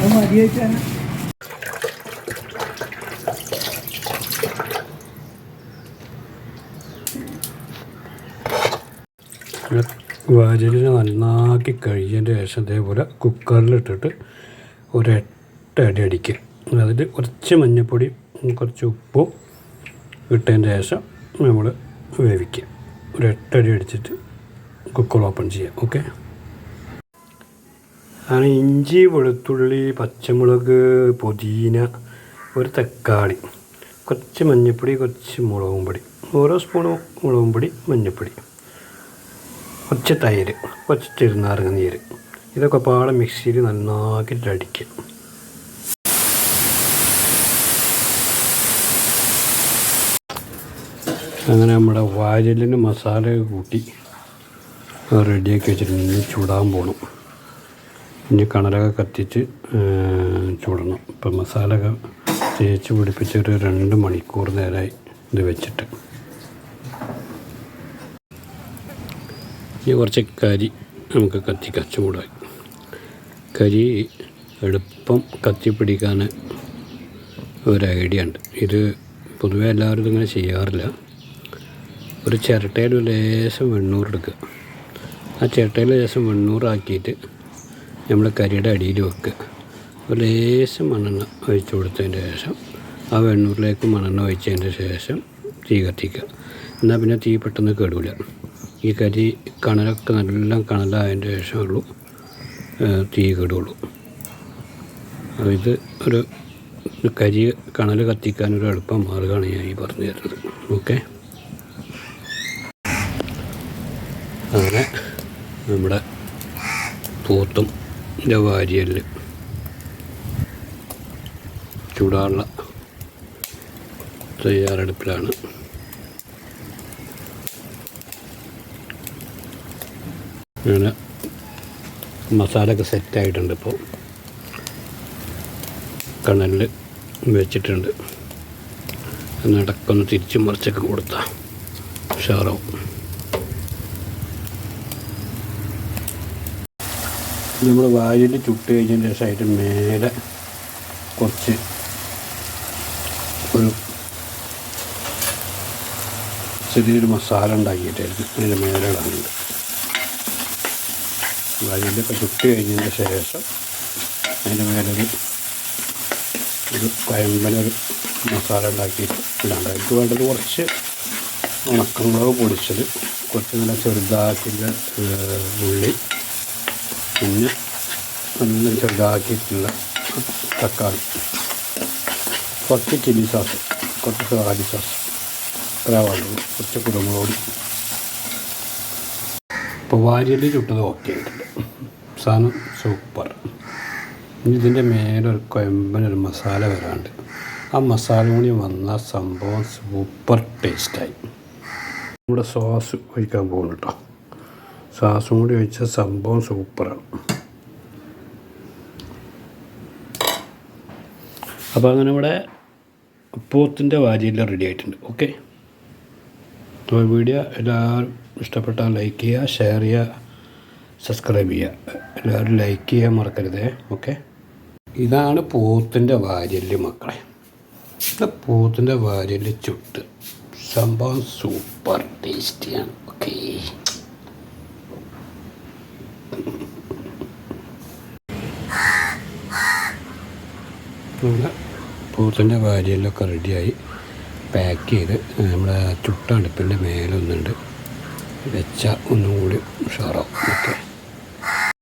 അത് മതി വെച്ചാൽ വാജലിനെ നന്നാക്കി കഴിഞ്ഞതിന്റെ ശേഷം ഇതേപോലെ കുക്കറിലിട്ടിട്ട് ഒരു എട്ടടി അടി അടിക്കുക അതിൽ കുറച്ച് മഞ്ഞൾപ്പൊടി കുറച്ച് ഉപ്പും ഇട്ടതിന്റെ ശേഷം നമ്മൾ വേവിക്കുക. ഒരു എട്ടടി അടിച്ചിട്ട് കുക്കർ ഓപ്പൺ ചെയ്യുക. ഓക്കെ? അങ്ങനെ ഇഞ്ചി വെളുത്തുള്ളി പച്ചമുളക് പുതിന ഒരു തക്കാളി കുറച്ച് മഞ്ഞൾപ്പൊടി കുറച്ച് മുളകും പൊടി ഓരോ സ്പൂണും മുളകും പൊടി മഞ്ഞൾപ്പൊടി കുറച്ച് തൈര് കുറച്ച് ചെറുനാരങ്ങ നീര് ഇതൊക്കെ പാടെ മിക്സിയിൽ നന്നാക്കിയിട്ട് അടിക്കുക. അങ്ങനെ നമ്മുടെ വാരലിന് മസാല കൂട്ടി റെഡിയാക്കി വെച്ചിട്ടുണ്ട്. ചൂടാൻ പോകണം ഇനി കണലൊക്കെ കത്തിച്ച് ചൂടണം. ഇപ്പം മസാല ഒക്കെ തേച്ച് പിടിപ്പിച്ച് ഒരു രണ്ട് മണിക്കൂർ നേരമായി ഇത് വെച്ചിട്ട്. ഇനി കുറച്ച് കരി നമുക്ക് കത്തിക്കാം ചൂടായി കരി എളുപ്പം കത്തിപ്പിടിക്കാൻ ഒരു ഐഡിയ ഉണ്ട്. ഇത് പൊതുവെ എല്ലാവരും ഇതിങ്ങനെ ചെയ്യാറില്ല. ഒരു ചിരട്ടയിൽ ലേശം വെണ്ണൂറെടുക്കുക ആ ചിരട്ടയിൽ ലേശം വെണ്ണൂറാക്കിയിട്ട് നമ്മൾ കരിയുടെ അടിയിൽ വെക്കുക ഒരു ലേശം മണ്ണെണ്ണ ഒഴിച്ചു കൊടുത്തതിന് ശേഷം ആ വെണ്ണൂറിലേക്ക് മണ്ണെണ്ണ ഒഴിച്ചതിന്റെ ശേഷം തീ കത്തിക്കുക. എന്നാൽ പിന്നെ തീ പെട്ടെന്ന് കേടില്ല ഈ കരി കണലൊക്കെ നല്ല കണലായതിന്റെ ശേഷമുള്ളൂ തീ കേടുള്ളൂ. അപ്പോൾ ഇത് ഒരു കരി കണൽ കത്തിക്കാനൊരു എളുപ്പം മാർഗമാണ് ഞാൻ ഈ പറഞ്ഞു തരുന്നത്. ഓക്കെ? അങ്ങനെ നമ്മുടെ പൂത്തും വാരിയൽ ചൂടാനുള്ള തയ്യാറെടുപ്പിലാണ്. അങ്ങനെ മസാലയൊക്കെ സെറ്റായിട്ടുണ്ട് ഇപ്പോൾ കണലിൽ വെച്ചിട്ടുണ്ട്. എന്നിടക്കൊന്ന് തിരിച്ചു മറിച്ചൊക്കെ കൊടുത്താൽ ഉഷാറാവും. നമ്മൾ വായിൽ ചുട്ട് കഴിഞ്ഞതിന് ശേഷം അതിന്റെ മേലെ കുറച്ച് ഒരു ചെറിയൊരു മസാല ഉണ്ടാക്കിയിട്ടായിരുന്നു. അതിന്റെ മേലെ ഇടാനുണ്ട് വായിലൊക്കെ ചുട്ട് കഴിഞ്ഞതിന് ശേഷം അതിന്റെ മേലൊരു ഒരു കയമ്പനൊരു മസാല ഉണ്ടാക്കിയിട്ട് ഇടാണ്ട് അതിൽ വേണ്ടത് കുറച്ച് ഉണക്കമുളക് പൊടിച്ചത് കുറച്ച് നല്ല ചെറുതാക്കിന്റെ ഉള്ളി പിന്നെ നല്ല ചെറുതാക്കിയിട്ടുള്ള തക്കാളി. കുറച്ച് ചില്ലി സോസ് കുറച്ച് സോയാബി സോസ്. ഇത്ര വേണ്ടത് കുറച്ച് പൊടി ഇപ്പോൾ വാരിയൽ ചുട്ടത് ഓക്കെ ആയിട്ടുണ്ട്. സാധനം സൂപ്പർ ഇനി ഇതിന്റെ മേലെ ഒരു കൊയമ്പനൊരു മസാല വരാണ്ട്. ആ മസാല കൂടി വന്ന സംഭവം സൂപ്പർ ടേസ്റ്റായി നമ്മുടെ സോസ് ഒഴിക്കാൻ പോകുന്നു കേട്ടോ സോസും കൂടി വെച്ച സംഭവം സൂപ്പറാണ്. അപ്പോൾ അങ്ങനെ ഇവിടെ പോത്തിന്റെ വാരിയെല്ലാം റെഡി ആയിട്ടുണ്ട്. ഓക്കെ അപ്പോൾ വീഡിയോ എല്ലാവരും ഇഷ്ടപ്പെട്ടാൽ ലൈക്ക് ചെയ്യുക ഷെയർ ചെയ്യുക സബ്സ്ക്രൈബ് ചെയ്യുക. എല്ലാവരും ലൈക്ക് ചെയ്യാൻ മറക്കരുതേ. ഓക്കെ ഇതാണ് പോത്തിന്റെ വാര്യൽ മക്കളെ. പോത്തിന്റെ വാര്യൽ ചുട്ട്. സംഭവം സൂപ്പർ ടേസ്റ്റിയാണ് ഓക്കെ നമ്മുടെ പോത്തിന്റെ വാരിയെല്ലൊക്കെ റെഡിയായി പാക്ക് ചെയ്ത് നമ്മുടെ ചുട്ടടുപ്പിന്റെ മേലൊന്നുണ്ട്. വെച്ച ഒന്നും കൂടി ഉഷാറാവും. ഓക്കെ.